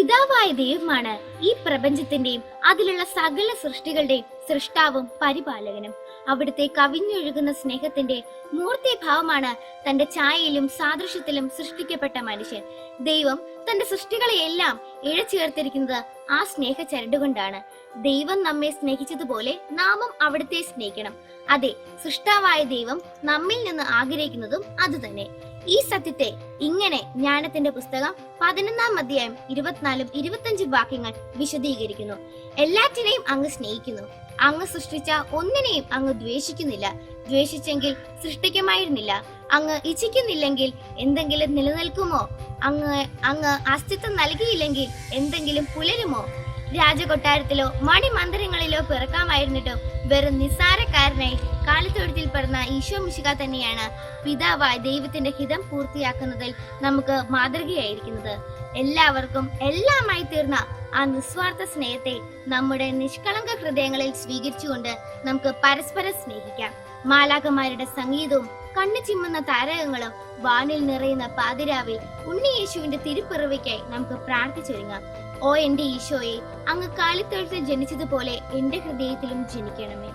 പിതാവായ ദൈവമാണ് ഈ പ്രപഞ്ചത്തിന്റെയും അതിലുള്ള സകല സൃഷ്ടികളുടെയും സൃഷ്ടാവും പരിപാലകനും. അവിടുത്തെ കവിഞ്ഞൊഴുകുന്ന സ്നേഹത്തിന്റെ മൂർത്തിഭാവമാണ് തന്റെ ഛായയിലും സാദൃശ്യത്തിലും സൃഷ്ടിക്കപ്പെട്ട മനുഷ്യൻ. ദൈവം തന്റെ സൃഷ്ടികളെയെല്ലാം ഇഴചേർത്തിരിക്കുന്നത് ആ സ്നേഹ ചരടുകൊണ്ടാണ് ദൈവം നമ്മെ സ്നേഹിച്ചതുപോലെ നാമും അവിടുത്തെ സ്നേഹിക്കണം. അതെ സൃഷ്ടാവായ ദൈവം നമ്മിൽ നിന്ന് ആഗ്രഹിക്കുന്നതും അതുതന്നെ. ഈ സത്യത്തെ ഇങ്ങനെ ജ്ഞാനത്തിന്റെ പുസ്തകം പതിനൊന്നാം അധ്യായം ഇരുപത്തിനാലും ഇരുപത്തഞ്ചും വാക്യങ്ങൾ വിശദീകരിക്കുന്നു. എല്ലാറ്റിനെയും അങ്ങ് സ്നേഹിക്കുന്നു. അങ്ങ് സൃഷ്ടിച്ച ഒന്നിനെയും അങ്ങ് ദ്വേഷിക്കുന്നില്ല. ദ്വേഷിച്ചെങ്കിൽ സൃഷ്ടിക്കുമായിരുന്നില്ല. അങ്ങ് ഇച്ഛിക്കുന്നില്ലെങ്കിൽ എന്തെങ്കിലും നിലനിൽക്കുമോ? അങ്ങ് അങ്ങ് അസ്തിത്വം നൽകിയില്ലെങ്കിൽ എന്തെങ്കിലും പുലരുമോ? രാജകൊട്ടാരത്തിലോ മണിമന്ദിരങ്ങളിലോ പിറക്കാമായിരുന്നിട്ടും വെറും നിസ്സാരക്കാരനായി കാലത്തൊഴുത്തിൽ പിറന്ന ഈശോ മിശിക തന്നെയാണ് പിതാവായ ദൈവത്തിന്റെ ഹിതം പൂർത്തിയാക്കുന്നതിൽ നമുക്ക് മാതൃകയായിരിക്കുന്നത്. എല്ലാവർക്കും എല്ലാമായി തീർന്ന ആ നിസ്വാർത്ഥ സ്നേഹത്തെ നമ്മുടെ നിഷ്കളങ്ക ഹൃദയങ്ങളിൽ സ്വീകരിച്ചുകൊണ്ട് നമുക്ക് പരസ്പരം സ്നേഹിക്കാം. മാലാകമാരുടെ സംഗീതവും കണ്ണു ചിമ്മുന്ന താരകങ്ങളും വാനിൽ നിറയുന്ന പാതിരാവിൽ ഉണ്ണിയേശുവിന്റെ തിരുപ്പിറവിക്കായി നമുക്ക് പ്രാർത്ഥിച്ചൊരുങ്ങാം. ഓ എന്റെ ഈശോയെ അങ്ങ് കാലിത്തൊഴുത്തിൽ ജനിച്ചതുപോലെ എന്റെ ഹൃദയത്തിലും ജനിക്കണമേ.